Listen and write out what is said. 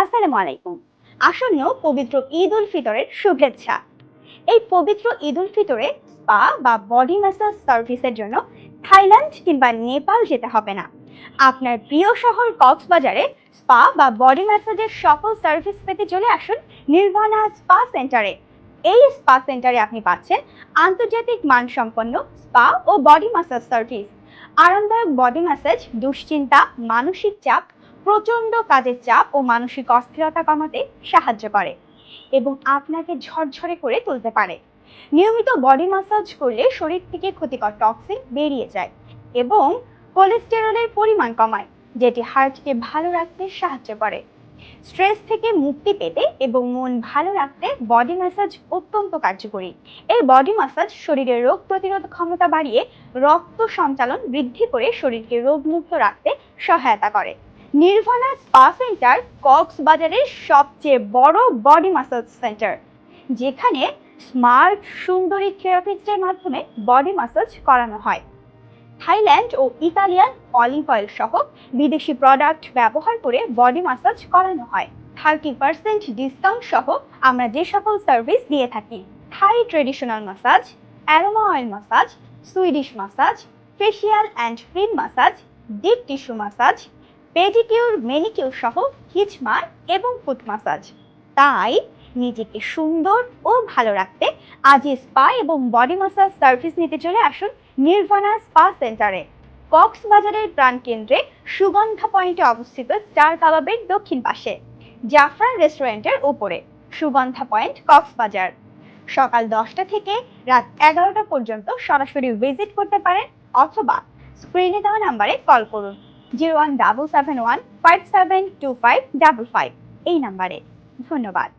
আসসালামু আলাইকুম। আসন্ন পবিত্র ঈদ উল ফিতরের শুভেচ্ছা। এই পবিত্র ঈদ উল ফিতরে স্পা বা বডি ম্যাসাজ সার্ভিসের জন্য থাইল্যান্ড কিংবা নেপাল যেতে হবে না। আপনার প্রিয় শহর কক্সবাজারে স্পা বা বডি ম্যাসাজের সকল সার্ভিস পেতে চলে আসুন নির্ভানা স্পা সেন্টারে। এই স্পা সেন্টারে আপনি পাচ্ছেন আন্তর্জাতিক মানসম্পন্ন স্পা ও বডি ম্যাসাজ সার্ভিস। আরামদায়ক বডি ম্যাসাজ দুশ্চিন্তা, মানসিক চাপ প্রচণ্ড কাজের চাপ ও মানসিক অস্থিরতা কমাতে সাহায্য করে এবং আপনাকে ঝরঝরে করে তুলতে পারে। নিয়মিত বডি ম্যাসাজ করলে শরীর থেকে ক্ষতিকর টক্সিন বেরিয়ে যায় এবং কোলেস্টেরলের পরিমাণ কমায়, যেটি হার্টকে ভালো রাখতে সাহায্য করে। স্ট্রেস থেকে মুক্তি পেতে এবং মন ভালো রাখতে বডি ম্যাসাজ অত্যন্ত কার্যকরী। এই বডি ম্যাসাজ শরীরের রোগ প্রতিরোধ ক্ষমতা বাড়িয়ে রক্ত সঞ্চালন বৃদ্ধি করে শরীরকে রোগমুক্ত রাখতে সহায়তা করে। নির্ভানা স্পা সেন্টার কক্সবাজারের সবচেয়ে বড় বডি মাসাজ সেন্টার যেখানে স্মার্ট সুন্দরী থেরাপিস্টের মাধ্যমে বডি মাসাজ করানো হয়। থাইল্যান্ড ও ইতালিয়ান অলিভ অয়েল সহ বিদেশি প্রোডাক্ট ব্যবহার করে বডি মাসাজ করানো হয়। থার্টি পার্সেন্ট ডিসকাউন্ট সহ আমরা যে সকল সার্ভিস দিয়ে থাকি। Thai traditional massage aroma oil massage Swedish massage facial and cream massage deep tissue massage pedicure manicure সহ হিচমা এবং ফুট ম্যাসাজ তাই নিজেকে সুন্দর ও ভালো রাখতে আজই স্পা এবং বডি ম্যাসাজ সার্ভিস নিতে চলে আসুন নির্ভানা স্পা সেন্টারে কক্সবাজারের প্রাণকেন্দ্রে সুগন্ধা পয়েন্টে অবস্থিত স্টার কাবাবের দক্ষিণ পাশে, জাফরান রেস্টুরেন্টের উপরে, সুগন্ধা পয়েন্ট কক্সবাজার। সকাল দশটা থেকে রাত এগারোটা পর্যন্ত সরাসরি ভিজিট করতে পারেন অথবা স্ক্রিনে দেওয়া নাম্বারে কল করুন। Zero one double seven one five seven two five double five এই নাম্বারে ধন্যবাদ।